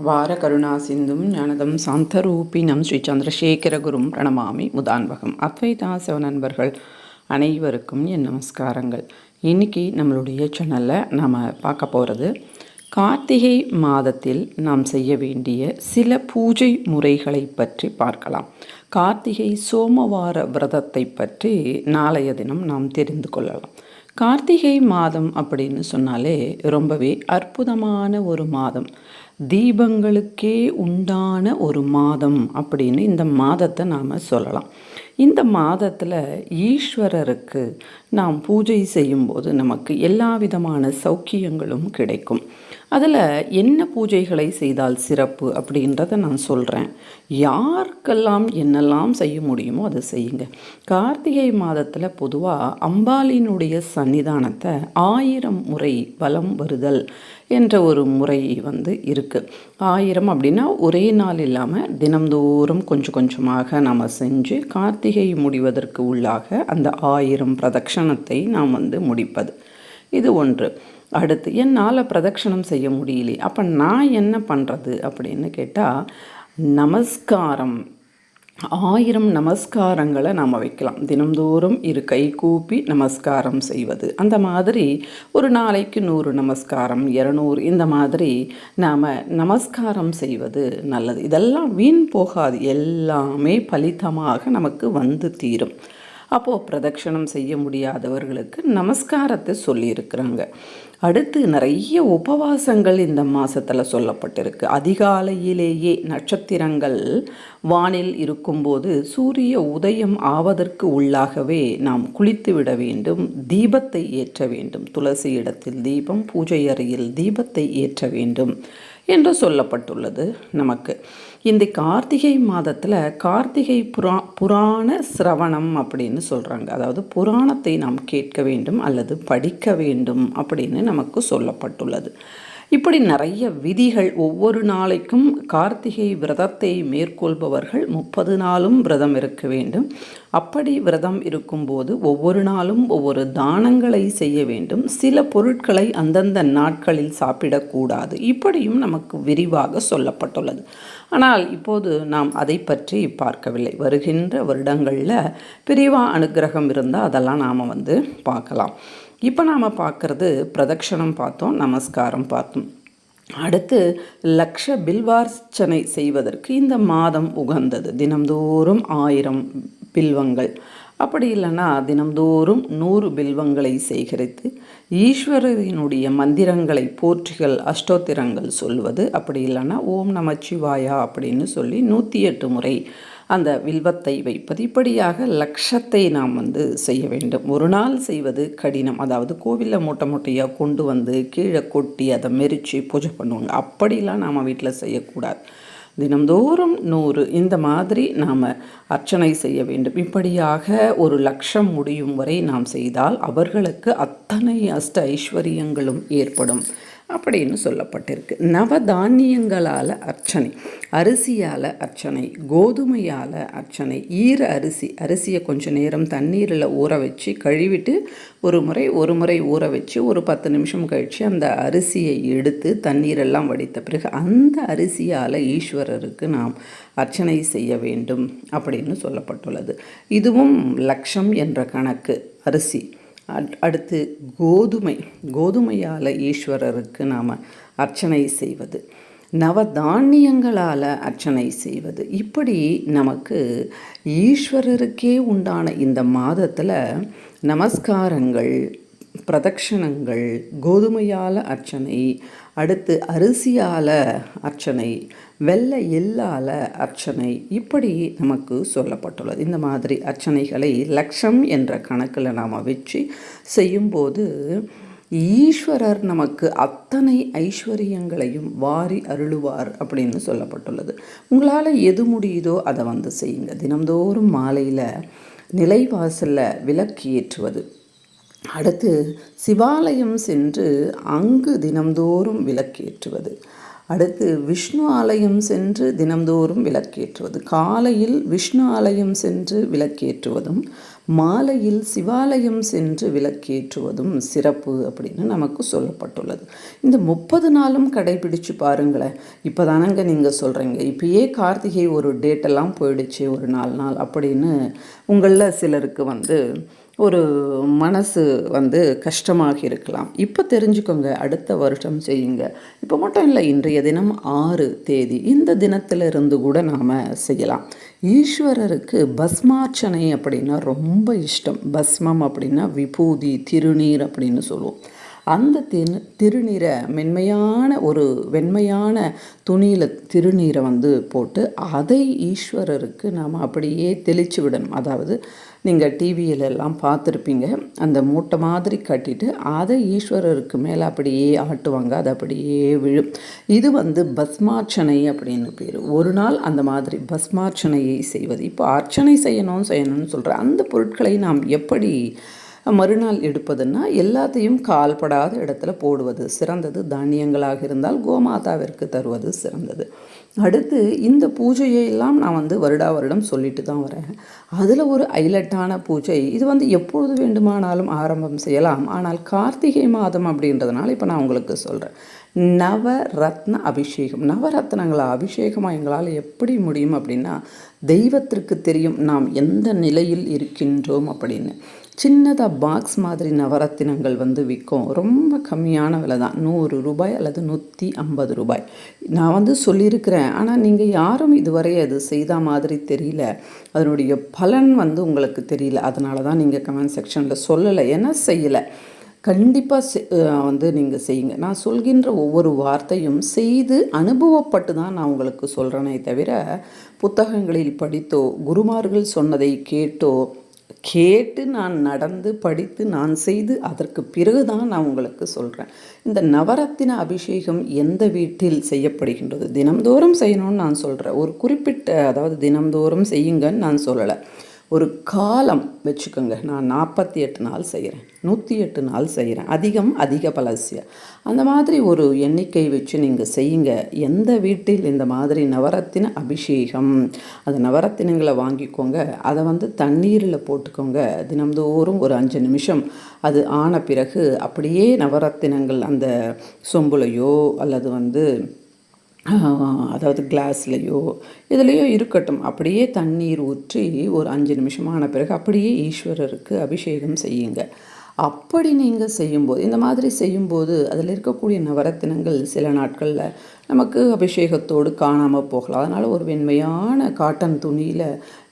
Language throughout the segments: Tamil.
அபார கருணா சிந்தும் ஞானதம் சாந்தரூபினம் ஸ்ரீ சந்திரசேகரகுரும் பிரணமாமி முதான்பகம் அத்வைதாசவ நண்பர்கள் அனைவருக்கும் என் நமஸ்காரங்கள். இன்னைக்கு நம்மளுடைய சேனலில் நாம் பார்க்க போகிறது கார்த்திகை மாதத்தில் நாம் செய்ய வேண்டிய சில பூஜை முறைகளை பற்றி பார்க்கலாம். கார்த்திகை சோமவார விரதத்தை பற்றி நாளைய தினம் நாம் தெரிந்து கொள்ளலாம். கார்த்திகை மாதம் அப்படின்னு சொன்னாலே ரொம்பவே அற்புதமான ஒரு மாதம். தீபங்களுக்கே உண்டான ஒரு மாதம் அப்படின்னு இந்த மாதத்தை நாம் சொல்லலாம். இந்த மாதத்தில் ஈஸ்வரருக்கு நாம் பூஜை செய்யும்போது நமக்கு எல்லா விதமான சௌக்கியங்களும் கிடைக்கும். அதில் என்ன பூஜைகளை செய்தால் சிறப்பு அப்படின்றத நான் சொல்கிறேன் யாருக்கெல்லாம் என்னெல்லாம் செய்ய முடியுமோ அதை செய்யுங்க. கார்த்திகை மாதத்தில் பொதுவாக அம்பாலினுடைய சன்னிதானத்தை ஆயிரம் முறை வலம் வருதல் என்ற ஒரு முறை வந்து இருக்குது ஆயிரம் அப்படின்னா ஒரே நாள் இல்லாமல் தினம்தோறும் கொஞ்சம் கொஞ்சமாக நாம் செஞ்சு கார்த்திகை முடிவதற்கு உள்ளாக அந்த ஆயிரம் பிரதக்ஷணத்தை நாம் வந்து முடிப்பது. இது ஒன்று. அடுத்து என்னால் பிரதட்சணம் செய்ய முடியலையே அப்போ நான் என்ன பண்ணுறது அப்படின்னு கேட்டால் நமஸ்காரம். ஆயிரம் நமஸ்காரங்களை நாம் வைக்கலாம். தினம்தோறும் இரு கை கூப்பி நமஸ்காரம் செய்வது. அந்த மாதிரி ஒரு நாளைக்கு நூறு நமஸ்காரம் இரநூறு இந்த மாதிரி நாம் நமஸ்காரம் செய்வது நல்லது. இதெல்லாம் வீண் போகாது. எல்லாமே பலிதமாக நமக்கு வந்து தீரும். அப்போது பிரதட்சணம் செய்ய முடியாதவர்களுக்கு நமஸ்காரத்தை சொல்லியிருக்கிறாங்க. அடுத்து நிறைய உபவாசங்கள் இந்த மாதத்தில் சொல்லப்பட்டிருக்கு. அதிகாலையிலேயே நட்சத்திரங்கள் வானில் இருக்கும்போது சூரிய உதயம் ஆவதற்கு உள்ளாகவே நாம் குளித்து விட வேண்டும் தீபத்தை ஏற்ற வேண்டும். துளசி இடத்தில் தீபம் பூஜை அறையில் தீபத்தை ஏற்ற வேண்டும் என்று சொல்லப்பட்டுள்ளது நமக்கு. இந்த கார்த்திகை மாதத்தில் கார்த்திகை புரா புராண சிரவணம் அப்படின்னு சொல்கிறாங்க அதாவது புராணத்தை நாம் கேட்க வேண்டும் அல்லது படிக்க வேண்டும் அப்படின்னு நமக்கு சொல்லப்பட்டுள்ளது. இப்படி நிறைய விதிகள் ஒவ்வொரு நாளைக்கும் கார்த்திகை விரதத்தை மேற்கொள்பவர்கள் முப்பது நாளும் விரதம் இருக்க வேண்டும். அப்படி விரதம் இருக்கும்போது ஒவ்வொரு நாளும் ஒவ்வொரு தானங்களை செய்ய வேண்டும். சில பொருட்களை அந்தந்த நாட்களில் சாப்பிடக்கூடாது. இப்படியும் நமக்கு விரிவாக சொல்லப்பட்டுள்ளது. ஆனால் இப்போது நாம் அதை பற்றி பார்க்கவில்லை. வருகின்ற வருடங்களில் பிரிவா அனுகிரகம் இருந்தால் அதெல்லாம் நாம் வந்து பார்க்கலாம். இப்போ நாம் பார்க்குறது பிரதக்ஷணம் பார்த்தோம் நமஸ்காரம் பார்த்தோம். அடுத்து லக்ஷ பில்வார்ச்சனை செய்வதற்கு இந்த மாதம் உகந்தது. தினம்தோறும் ஆயிரம் பில்வங்கள். அப்படி இல்லைன்னா தினம்தோறும் நூறு பில்வங்களை சேகரித்து ஈஸ்வரனுடைய மந்திரங்களை போற்றிகள் அஷ்டோத்திரங்கள் சொல்வது. அப்படி இல்லைன்னா ஓம் நமச்சிவாயா அப்படின்னு சொல்லி நூற்றி எட்டு முறை அந்த வில்வத்தை வைப்பது. இப்படியாக லட்சத்தை நாம் வந்து செய்ய வேண்டும். ஒரு நாள் செய்வது கடினம். அதாவது கோவிலில் மூட்டை மூட்டையாக கொண்டு வந்து கீழே கொட்டி அதை மெரித்து பூஜை பண்ணுவாங்க. அப்படிலாம் நாம் வீட்டில் செய்யக்கூடாது. தினம்தோறும் நூறு. இந்த மாதிரி நாம் அர்ச்சனை செய்ய வேண்டும். இப்படியாக ஒரு லட்சம் முடியும் வரை நாம் செய்தால் அவர்களுக்கு அத்தனை அஷ்ட ஐஸ்வர்யங்களும் ஏற்படும். அப்படின்னு சொல்லப்பட்டிருக்கு. நவதானியங்களால் அர்ச்சனை அரிசியால் அர்ச்சனை கோதுமையால் அர்ச்சனை ஈர அரிசி அரிசியை கொஞ்சம் நேரம் தண்ணீரில் ஊற வச்சு கழுவிட்டு ஒரு முறை ஒரு முறை ஊற வச்சு ஒரு பத்து நிமிஷம் கழித்து அந்த அரிசியை எடுத்து தண்ணீரெல்லாம் வடித்த பிறகு அந்த அரிசியால் ஈஸ்வரருக்கு நாம் அர்ச்சனை செய்ய வேண்டும் அப்படின்னு சொல்லப்பட்டுள்ளது. இதுவும் லட்சம் என்ற கணக்கு அரிசி. அடுத்து கோதுமை. கோதுமையால் ஈஸ்வரருக்கு நாம் அர்ச்சனை செய்வது. நவதானியங்களால் அர்ச்சனை செய்வது. இப்படி நமக்கு ஈஸ்வரருக்கே உண்டான இந்த மாதத்தில் நமஸ்காரங்கள் பிரதட்சிணங்கள் கோதுமையால் அர்ச்சனை அடுத்து அரிசியால் அர்ச்சனை வெள்ளை எல்லால் அர்ச்சனை இப்படி நமக்கு சொல்லப்பட்டுள்ளது. இந்த மாதிரி அர்ச்சனைகளை லட்சம் என்ற கணக்கில் நாம் வச்சு செய்யும்போது ஈஸ்வரர் நமக்கு அத்தனை ஐஸ்வர்யங்களையும் வாரி அருளுவார் அப்படின்னு சொல்லப்பட்டுள்ளது. உங்களால் எது முடியுதோ அதை வந்து செய்யுங்க. தினம்தோறும் மாலையில் நிலைவாசலில் விளக்கு ஏற்றுவது. அடுத்து சிவாலயம் சென்று அங்கு தினம்தோறும் விளக்கேற்றுவது. அடுத்து விஷ்ணு ஆலயம் சென்று தினம்தோறும் விளக்கேற்றுவது. காலையில் விஷ்ணு ஆலயம் சென்று விளக்கேற்றுவதும் மாலையில் சிவாலயம் சென்று விளக்கேற்றுவதும் சிறப்பு அப்படின்னு நமக்கு சொல்லப்பட்டுள்ளது. இந்த முப்பது நாளும் கடைபிடிச்சு பாருங்களேன். இப்போ தானங்க நீங்கள் சொல்கிறீங்க இப்பயே கார்த்திகை ஒரு டேட்டெல்லாம் போயிடுச்சு ஒரு நாலு நாள் அப்படின்னு உங்களில் சிலருக்கு வந்து ஒரு மனசு வந்து கஷ்டமாக இருக்கலாம். இப்போ தெரிஞ்சுக்கோங்க அடுத்த வருஷம் செய்யுங்க. இப்போ மட்டும் இல்லை இன்றைய தினம் ஆறு தேதி. இந்த தினத்திலிருந்து கூட நாம் செய்யலாம். ஈஸ்வரருக்கு பஸ்மார்ச்சனை அப்படின்னா ரொம்ப இஷ்டம். பஸ்மம் அப்படின்னா விபூதி திருநீர் அப்படின்னு சொல்லுவோம். அந்த திரு திருநீரை மென்மையான ஒரு வெண்மையான துணியில் திருநீரை வந்து போட்டு அதை ஈஸ்வரருக்கு நாம் அப்படியே தெளித்து விடணும். அதாவது நீங்கள் டிவியிலெல்லாம் பார்த்துருப்பீங்க. அந்த மூட்டை மாதிரி கட்டிட்டு அதை ஈஸ்வரருக்கு மேலே அப்படியே ஆட்டுவாங்க. அது அப்படியே விழும். இது வந்து பஸ்மார்ச்சனை அப்படின்னு பேர். ஒரு நாள் அந்த மாதிரி பஸ்மார்ச்சனையை செய்வது. இப்போ அர்ச்சனை செய்யணும் செய்யணும்னு சொல்கிற அந்த பொருட்களை நாம் எப்படி மறுநாள் எடுப்பதுன்னா எல்லாத்தையும் கால்படாத இடத்துல போடுவது. சிறந்தது. தானியங்களாக இருந்தால் கோமாதாவிற்கு தருவது சிறந்தது. அடுத்து இந்த பூஜையை எல்லாம் நான் வந்து வருடா வருடம் சொல்லிட்டு தான் வரேன். அதில் ஒரு ஐலட்டான பூஜை. இது வந்து எப்பொழுது வேண்டுமானாலும் ஆரம்பம் செய்யலாம். ஆனால் கார்த்திகை மாதம் அப்படின்றதுனால இப்போ நான் உங்களுக்கு சொல்கிறேன் நவரத்ன அபிஷேகம். நவரத்னங்களை அபிஷேகமாக எங்களால் எப்படி முடியும் அப்படின்னா தெய்வத்திற்கு தெரியும் நாம் எந்த நிலையில் இருக்கின்றோம் அப்படின்னு. சின்னதாக பாக்ஸ் மாதிரி நவரத்தினங்கள் வந்து விற்கும். ரொம்ப கம்மியான விலை தான். நூறு ரூபாய் அல்லது நூற்றி ஐம்பது ரூபாய். நான் வந்து சொல்லியிருக்கிறேன். ஆனால் நீங்கள் யாரும் இதுவரை அது செய்த மாதிரி தெரியல. அதனுடைய பலன் வந்து உங்களுக்கு தெரியல. அதனால தான் நீங்கள் கமெண்ட் செக்ஷனில் சொல்லலை. ஏன்னா செய்யலை. கண்டிப்பாக வந்து நீங்கள் செய்யுங்க. நான் சொல்கின்ற ஒவ்வொரு வார்த்தையும் செய்து அனுபவப்பட்டு தான் நான் உங்களுக்கு சொல்கிறேனே தவிர புத்தகங்களில் படித்தோ குருமார்கள் சொன்னதை கேட்டோ கேட்டு நான் நடந்து படித்து நான் செய்து அதற்கு பிறகு தான் நான் உங்களுக்கு சொல்கிறேன் இந்த நவரத்தின அபிஷேகம் எந்த வீட்டில் செய்யப்படுகின்றது? தினம்தோறும் செய்யணும்னு நான் சொல்கிறேன் ஒரு குறிப்பிட்ட அதாவது தினம்தோறும் செய்யுங்கன்னு நான் சொல்லலை. ஒரு காலம் வச்சுக்கோங்க. நான் நாற்பத்தி எட்டு நாள் செய்கிறேன் நூற்றி எட்டு நாள் செய்கிறேன் அதிகம் அதிக பலசிய அந்த மாதிரி ஒரு எண்ணிக்கை வச்சு நீங்கள் செய்யுங்க. எந்த வீட்டில் இந்த மாதிரி நவரத்தின அபிஷேகம் அந்த நவரத்தினங்களை வாங்கிக்கோங்க. அதை வந்து தண்ணீரில் போட்டுக்கோங்க. தினம்தோறும் ஒரு அஞ்சு நிமிஷம். அது ஆன பிறகு அப்படியே நவரத்தினங்கள் அந்த சொம்புலையோ அல்லது வந்து அதாவது கிளாஸ்லேயோ இதுலேயோ இருக்கட்டும். அப்படியே தண்ணீர் ஊற்றி ஒரு அஞ்சு நிமிஷமான பிறகு அப்படியே ஈஸ்வரருக்கு அபிஷேகம் செய்யுங்க. அப்படி நீங்கள் செய்யும்போது இந்த மாதிரி செய்யும்போது அதில் இருக்கக்கூடிய நவரத்தினங்கள் சில நாட்களில் நமக்கு அபிஷேகத்தோடு காணாமல் போகலாம். அதனால் ஒரு வெண்மையான காட்டன் துணியில்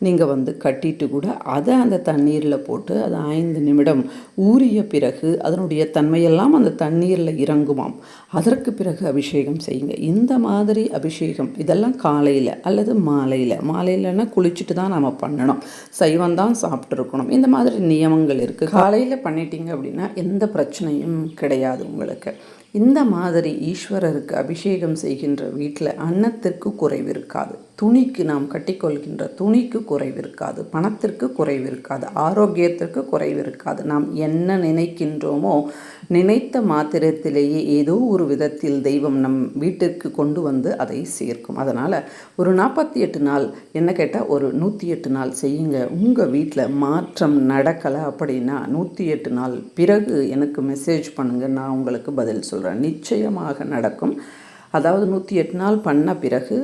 நீங்கள் வந்து கட்டிட்டு கூட அதை அந்த தண்ணீரில் போட்டு அது ஐந்து நிமிடம் ஊறிய பிறகு அதனுடைய தன்மையெல்லாம் அந்த தண்ணீரில் இறங்குமாம். அதற்கு பிறகு அபிஷேகம் செய்யுங்க. இந்த மாதிரி அபிஷேகம் இதெல்லாம் காலையில் அல்லது மாலையில். மாலையிலன்னா குளிச்சுட்டு தான் நம்ம பண்ணணும். சைவம் தான் சாப்பிட்ருக்கணும் இந்த மாதிரி நியமங்கள் இருக்குது காலையில் பண்ணிட்டீங்க அப்படின்னா எந்த பிரச்சனையும் கிடையாது உங்களுக்கு. இந்த மாதிரி ஈஸ்வரருக்கு அபிஷேகம் செய்கின்ற வீட்டில் அன்னத்திற்கு குறைவு இருக்காது. துணிக்கு நாம் கட்டிக்கொள்கின்ற துணிக்கு குறைவு இருக்காது பணத்திற்கு குறைவு இருக்காது ஆரோக்கியத்திற்கு குறைவு இருக்காது நாம் என்ன நினைக்கின்றோமோ நினைத்த மாத்திரத்திலேயே ஏதோ ஒரு விதத்தில் தெய்வம் நம் வீட்டிற்கு கொண்டு வந்து அதை சேர்க்கும். அதனால் ஒரு நாற்பத்தி எட்டு நாள் என்ன கேட்டால் ஒரு நூற்றி எட்டு நாள் செய்யுங்க. உங்கள் வீட்டில் மாற்றம் நடக்கலை அப்படின்னா நூற்றி எட்டு நாள் பிறகு எனக்கு மெசேஜ் பண்ணுங்கள் நான் உங்களுக்கு பதில் சொல்கிறேன் நிச்சயமாக நடக்கும். அதாவது நூற்றி எட்டு நாள் பண்ண பிறகு